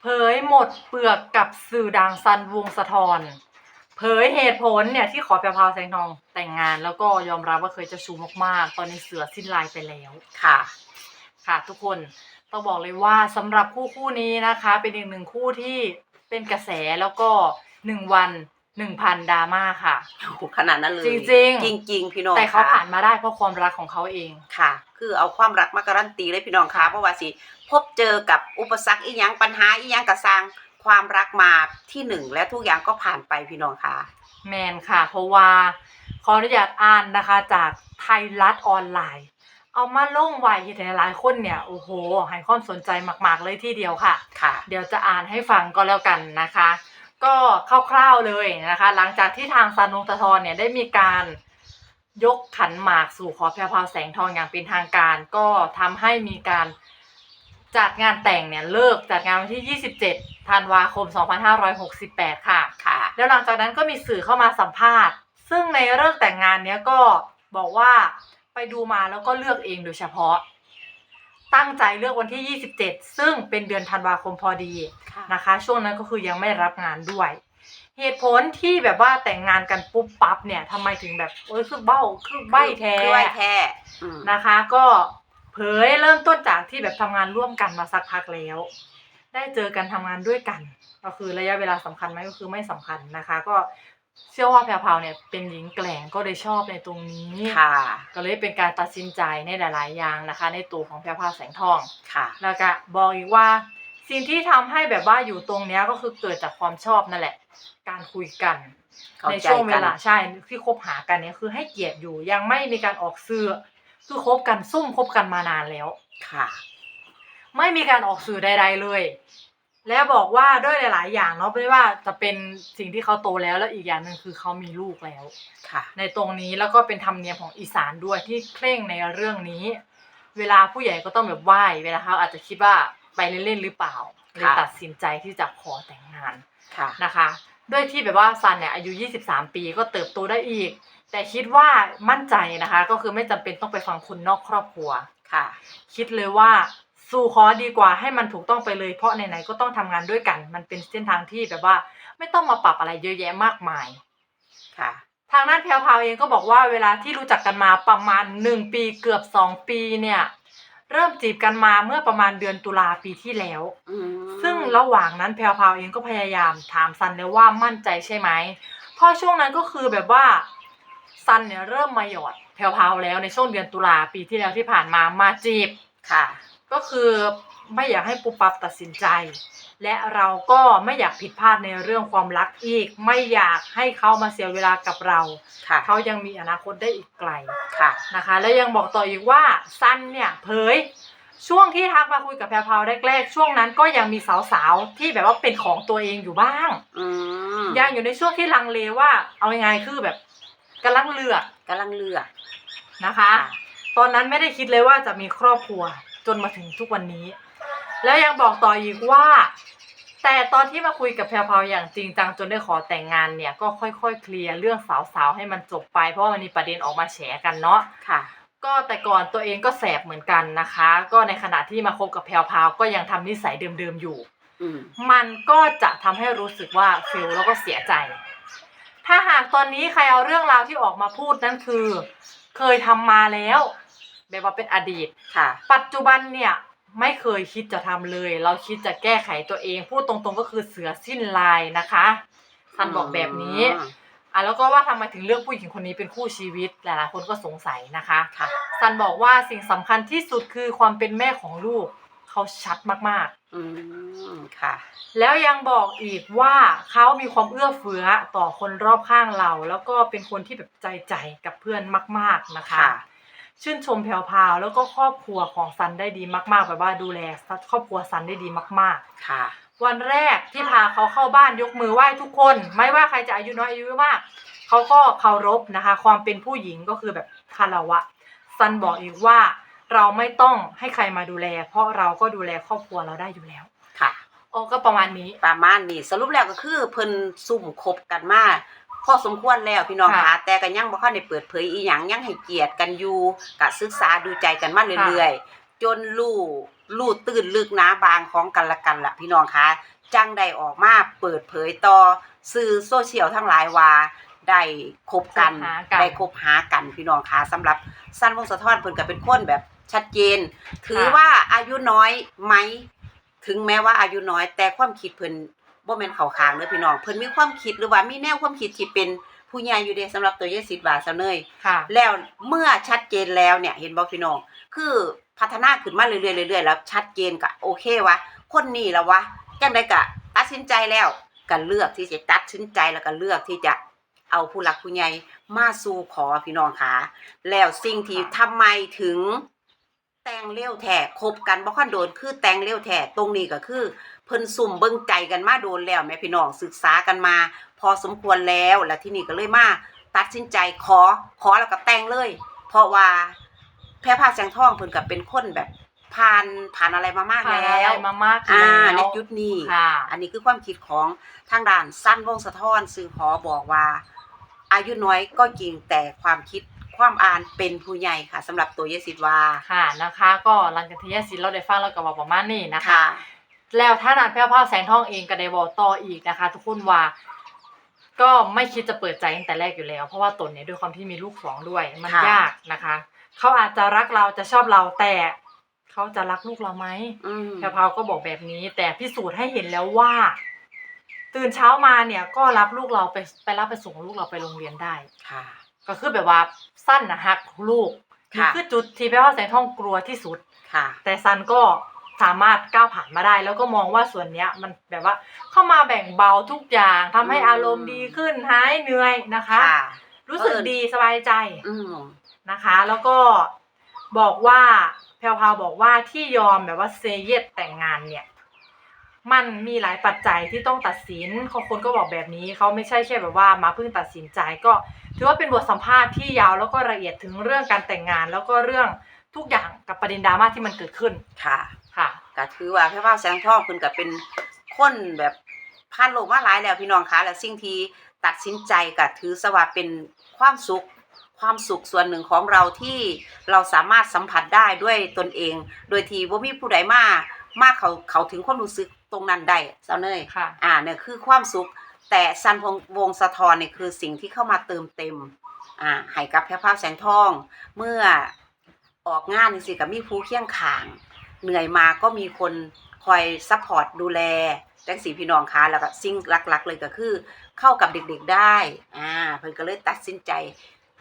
เผยหมดเปลือกกับสื่อดังซันวงศ์สะทอนเผยเหตุผลเนี่ยที่ขอแพรวพราวแสงทองแต่งงาน แล้วก็ยอมรับว่าเคยเจะชูมากๆ ตอนนี้เสือสิ้นลายไปแล้วค่ะ ค่ะ ทุกคนต้องบอกเลยว่าสำหรับคู่คู่นี้นะคะ เป็นอีกหนึ่งคู่ที่เป็นกระแสแล้วก็หนึ่งวัน หนึ่งพันดราม่าค่ะโอ้โหขนาดนั้นเลยจริงๆจริงๆพี่น้องแต่เขาค่ะผ่านมาได้เพราะความรักของเขาเองค่ะ คือเอาความรักมาการันตีเลยพี่น้องค่ะเพราะว่าสิพบเจอกับอุปสรรคอีหยังปัญหาอีหยังกระสร้างความรักมาที่หนึ่งและทุกอย่างก็ผ่านไปพี่น้องค่ะ แมนค่ะ เพราะว่าขออนุญาตอ่านนะคะจากไทยรัฐออนไลน์ เอามาลงไว้ที่หลายๆคนเนี่ยโอ้โหให้ความสนใจมาก ๆ เลยทีเดียวค่ะค่ะ เดี๋ยวจะอ่านให้ฟังก็แล้วกันนะคะ ก็คร่าวๆเลยนะคะ หลังจากที่ทางซานงตะทอนเนี่ยได้มีการยกขันหมากสู่ขอแพรวพราวแสงทองอย่างเป็นทางการ ก็ทำให้มีการจัดงานแต่งเนี่ยเลิกจัดงานวันที่ 27 ธันวาคม 2568 ค่ะค่ะ แล้วหลังจากนั้นก็มีสื่อเข้ามาสัมภาษณ์ ซึ่งในเรื่องแต่งงานเนี้ยก็บอกว่าไปดูมาแล้วก็เลือกเองโดยเฉพาะ ตั้งใจเลือกวันที่ 27 ซึ่งเป็นเดือนธันวาคมพอดีนะคะ ช่วงนั้นก็คือยังไม่รับงานด้วย เหตุผลที่แบบว่าแต่งงานกันปุ๊บปั๊บเนี่ยทำไมถึงแบบเอ้ยคือเบ้าคือใบแท้คือใบแท้อืมนะคะ ก็เผยเริ่มต้นจากที่แบบทำงานร่วมกันมาสักพักแล้ว ได้เจอกันทำงานด้วยกัน ก็คือระยะเวลาสำคัญไหมก็คือไม่สำคัญนะคะ ก็ เชื่อว่าแพรวพราวเนี่ยเป็นหญิงแกล่งก็เลยชอบในตรงนี้ ค่ะ ก็เลยเป็นการตัดสินใจในหลาย ๆ อย่างนะคะ ในตัวของแพรวพราวแสงทอง ค่ะ แล้วก็บอกอีกว่าสิ่งที่ทำให้แบบว่าอยู่ตรงเนี้ยก็คือเกิดจากความชอบนั่นแหละ การคุยกัน เข้าในใจช่วงเวกัน ลาใช่ที่คบหากันเนี่ยคือให้เกียรติอยู่ยังไม่มีการออกสื่อคือคบกันซุ่มคบกันมานานแล้ว ค่ะ ไม่มีการออกสื่อใด ๆ เลย และบอกว่าด้วยหลาย ๆ อย่างเนาะไม่ว่าจะเป็นสิ่งที่เขาโตแล้วแล้วอีกอย่างหนึ่งคือเขามีลูกแล้ว ค่ะ ในตรงนี้แล้วก็เป็นธรรมเนียมของอีสานด้วยที่เคร่งในเรื่องนี้ เวลาผู้ใหญ่ก็ต้องแบบไหว้เวลาเขาอาจจะคิดว่าไปเล่น ๆ หรือเปล่าเลยตัดสินใจที่จะขอแต่งงานค่ะนะคะ ด้วยที่แบบว่าซันเนี่ยอายุ 23 ปีก็เติบโตได้อีก แต่คิดว่ามั่นใจนะคะ ก็คือไม่จำเป็นต้องไปฟังคนนอกครอบครัวค่ะ คิดเลยว่า สู่ขอดีกว่าให้มันถูกต้องไปเลย เพราะไหนๆก็ต้องทำงานด้วยกัน มันเป็นเส้นทางที่แบบว่า ไม่ต้องมาปรับอะไรเยอะแยะมากมายค่ะ ทางด้านแพรวพราวเองก็บอกว่าเวลาที่รู้จักกันมาประมาณ1ปีเกือบ2ปีเนี่ยเริ่มจีบกันมาเมื่อประมาณเดือนตุลาปีที่แล้วอืมซึ่งระหว่างนั้นแพรวพราวเองก็พยายามถามซันเลยว่ามั่นใจใช่ไหมเพราะช่วงนั้นก็คือแบบว่าซันเนี่ยเริ่มมาหยอดแพรวพราวแล้วในช่วงเดือนตุลาปีที่แล้วที่ผ่านมามาจีบค่ะ ก็คือไม่อยากให้ปุ๊บปั๊บตัดสินใจ และเราก็ไม่อยากผิดพลาดในเรื่องความรักอีก ไม่อยากให้เขามาเสียเวลากับเราค่ะเขายังมีอนาคตได้อีกไกลค่ะนะคะ และยังบอกต่ออีกว่าซันเนี่ยเผยช่วงที่ทักมาคุยกับแพรพราวแรกๆ ช่วงนั้นก็ยังมีสาวๆ ที่แบบว่าเป็นของตัวเองอยู่บ้างอืมยังอยู่ในช่วงที่ลังเลว่า เอายังไงคือแบบกำลังเลือกกำลังเลือกนะคะ ตอนนั้นไม่ได้คิดเลยว่าจะมีครอบครัว จนมาถึงทุกวันนี้ แล้วยังบอกต่ออีกว่า แต่ตอนที่มาคุยกับแพรพราวอย่างจริงจังจนได้ขอแต่งงานเนี่ยก็ค่อยๆ เคลียร์เรื่องสาวๆให้มันจบไปเพราะว่ามันมีประเด็นออกมาแฉกันเนาะค่ะ ก็แต่ก่อนตัวเองก็แสบเหมือนกันนะคะ ก็ในขณะที่มาคบกับแพรพราวก็ยังทำนิสัยเดิมๆอยู่อืมมันก็จะทำให้รู้สึกว่าฟิลแล้วก็เสียใจ ถ้าหากตอนนี้ใครเอาเรื่องราวที่ออกมาพูดนั่นคือ เคยทำมาแล้ว แบบว่าเป็นอดีต ค่ะ ปัจจุบันเนี่ยไม่เคยคิดจะทำเลย เราคิดจะแก้ไขตัวเอง พูดตรงๆก็คือเสือสิ้นลายนะคะท่านบอกแบบนี้อืมอะแล้วก็ว่าทำไมถึงเลือกผู้หญิงคนนี้เป็นคู่ชีวิตหลายๆคนก็สงสัยนะคะ ค่ะ ซันบอกว่าสิ่งสำคัญที่สุดคือความเป็นแม่ของลูกเขาชัดมากๆอืมค่ะแล้วยังบอกอีกว่าเขามีความเอื้อเฟื้อต่อคนรอบข้างเรา แล้วก็เป็นคนที่แบบใจใจกับเพื่อนมาก ๆนะคะ ค่ะ ชื่นชมแพรวๆแล้วก็ครอบครัวของซันได้ดีมากๆแบบว่าดูแลครอบครัวซันได้ดีมากค่ะๆวันแรกที่พาเขาเข้าบ้านยกมือไหว้ทุกคน ไม่ว่าใครจะอายุน้อยอายุมากเขาก็เคารพนะคะ ความเป็นผู้หญิงก็คือแบบคารวะซันบอกอีกว่าเราไม่ต้องให้ใครมาดูแล เพราะเราก็ดูแลครอบครัวเราได้อยู่แล้วค่ะ โอ้ก็ประมาณนี้ ประมาณนี้สรุปแล้วก็คือเพิ่นซุ่มคบกันมา พอสมควรแล้วพี่น้องค่ะคะแต่ก็ยังบ่ทันได้เปิดเผยอีหยังยังให้เกียรติกันอยู่ก็ศึกษาดูใจกันมาเรื่อยๆ จนรู้ลู่ตื่นลึกหนาบางของกันละกันล่ะพี่น้องคะจังได้ออกมาเปิดเผยต่อสื่อโซเชียลทั้งหลายว่าได้คบกันคบหากัน ได้คบหากันพี่น้องคะสำหรับสั้นวงศ์สะท้อนเพิ่นก็เป็นคนแบบชัดเจน ถือว่าอายุน้อยไหม ถึงแม้ว่าอายุน้อยแต่ความคิดเพิ่น บ่แม่นเข้าข้างเด้อพี่น้องเพิ่นมีความคิดหรือว่ามีแนวความคิดที่เป็นผู้ใหญ่อยู่เด้สำหรับตัวเยสิทธิ์บาทเซาเนยค่ะ แล้วเมื่อชัดเจนแล้วเนี่ยเห็นบ่พี่น้อง คือพัฒนาขึ้นมาเรื่อยๆเรื่อยๆแล้วชัดเจนก็โอเควะคนนี้แล้ววะจังไดก็ตัดสินใจแล้วก็เลือกที่จะตัดสินใจแล้วก็เลือกที่จะเอาผู้หลักผู้ใหญ่มาสู่ขอพี่น้องค่ะแล้วสิ่งที่ทำไมถึง แต่งเลี้ยวแท้คบกันบ่ค่อนโดนคือแต่งเลี้ยวแท้ตรงนี้ก็คือ เพิ่นซุ่มเบิ่งใจกันมาโดนแล้วแม่พี่น้องศึกษากันมา พอสมควรแล้วแล้วที่นี่ก็เลยมาตัดสินใจขอขอแล้วก็แต่งเลย เพราะว่าแพร่ภาคแสงทองเพิ่นก็เป็นคนแบบผ่านผ่านอะไรมามากผ่านแล้อะไรวมามากอ่าแล้วในยุคนี้ค่ะอันนี้คือความคิดของทางด้านสั้นวงศ์สะท้อนซึ่งพอบอกว่า อายุน้อยก็จริงแต่ความคิด ความอ่านเป็นผู้ใหญ่ค่ะสำหรับตัวเยสิตวาค่ะนะคะ ก็หลังจากที่ยาสินเราได้ฟังเราก็บอกประมาณนี้นะคะค่ะแล้วถ้านานแพ้วภาพแสงทองเองก็ได้บอกต่ออีกนะคะ ทุกคนว่าก็ไม่คิดจะเปิดใจตั้งแต่แรกอยู่แล้ว เพราะว่าตนเนี่ยด้วยความที่มีลูกสองด้วยมันค่ะยากนะคะ เขาอาจจะรักเราจะชอบเราแต่เขาจะรักลูกเราไหมอืมแพรวพราวก็บอกแบบนี้ แต่พิสูจน์ให้เห็นแล้วว่า ตื่นเช้ามาเนี่ยก็รับลูกเราไปไปรับไปส่งลูกเราไปโรงเรียนได้ค่ะ ก็คือแบบว่าสั้นนะฮักลูกค่ะนี่คือจุดที่แพรวพราวแสงทองกลัวที่สุด ค่ะ แต่ซันก็สามารถก้าวผ่านมาได้ แล้วก็มองว่าส่วนเนี้ยมันแบบว่าเข้ามาแบ่งเบาทุกอย่างทำให้อืม อารมณ์ดีขึ้นหายเหนื่อยนะคะ ค่ะ รู้สึกเออ ดีสบายใจอืมนะคะ แล้วก็บอกว่าแพรวพราวบอกว่าที่ยอมแบบว่าเซเยสแต่งงานเนี่ย มันมีหลายปัจจัยที่ต้องตัดสินเขาคนก็บอกแบบนี้เขาไม่ใช่แค่แบบว่ามาเพิ่งตัดสินใจก็ ถือว่าเป็นบทสัมภาษณ์ที่ยาวแล้วก็ละเอียดถึงเรื่องการแต่งงาน แล้วก็เรื่องทุกอย่างกับประเด็นดราม่าที่มันเกิดขึ้นค่ะค่ะก็ถือว่าแพร่ภาคแสงทองเพิ่นก็เป็นคนแบบผ่านโลกมาหลายแล้วพี่น้องคะและสิ่งที่ตัดสินใจก็ถือสว่าเป็นความสุขความสุขส่วนหนึ่งของเราที่เราสามารถสัมผัสได้ด้วยตนเอง โดยที่ว่ามีผู้ใดมามาเขาเขาถึงความรู้สึกตรงนั้นได้เจ้าเนยค่ะ อ่าเนี่ยคือความสุข แต่ซันพงวงสะทอนเนี่ยคือสิ่งที่เข้ามาเติมเต็มอ่าให้กับแพร่ภาพแสงทอง เมื่อออกงานนี่สิกับมีผู้เคียงข่าง เหนื่อยมาก็มีคนคอยซัพพอร์ตดูแลจังสีพี่น้องคะแล้วก็สิ่งหลัก ๆ เลยก็คือ เข้ากับเด็กๆได้อ่าเพิ่นก็เลยตัดสินใจ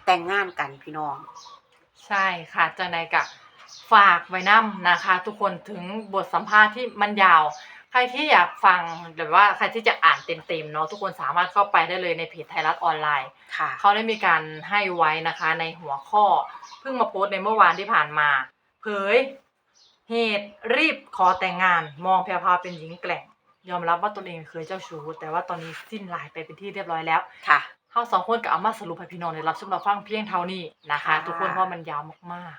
แต่งงานกันพี่น้อง ใช่ค่ะจังใดกะฝากไว้นํนะคะ ทุกคนถึงบทสัมภาษณ์ที่มันยาว ใครที่อยากฟังหรือว่าใครที่จะอ่านเต็มๆเนาะทุกคนสามารถเข้าไปได้เลยในเพจไทยรัฐออนไลน์ ค่ะ เขาได้มีการให้ไว้นะคะในหัวข้อ เพิ่งมาโพสต์ในเมื่อวานที่ผ่านมา เผย เหตุรีบขอแต่งงาน มองแพรวพราวเป็นหญิงแกร่ง ยอมรับว่าตนเองเคยเจ้าชู้แต่ว่าตอนนี้สิ้นลายไปเป็นที่เรียบร้อยแล้ว ค่ะ เขาสองคนก็เอามาสรุปให้พี่น้องได้รับชมรับฟังเพียงเท่านี้นะคะ ค่ะ ทุกคนเพราะมันยาวมาก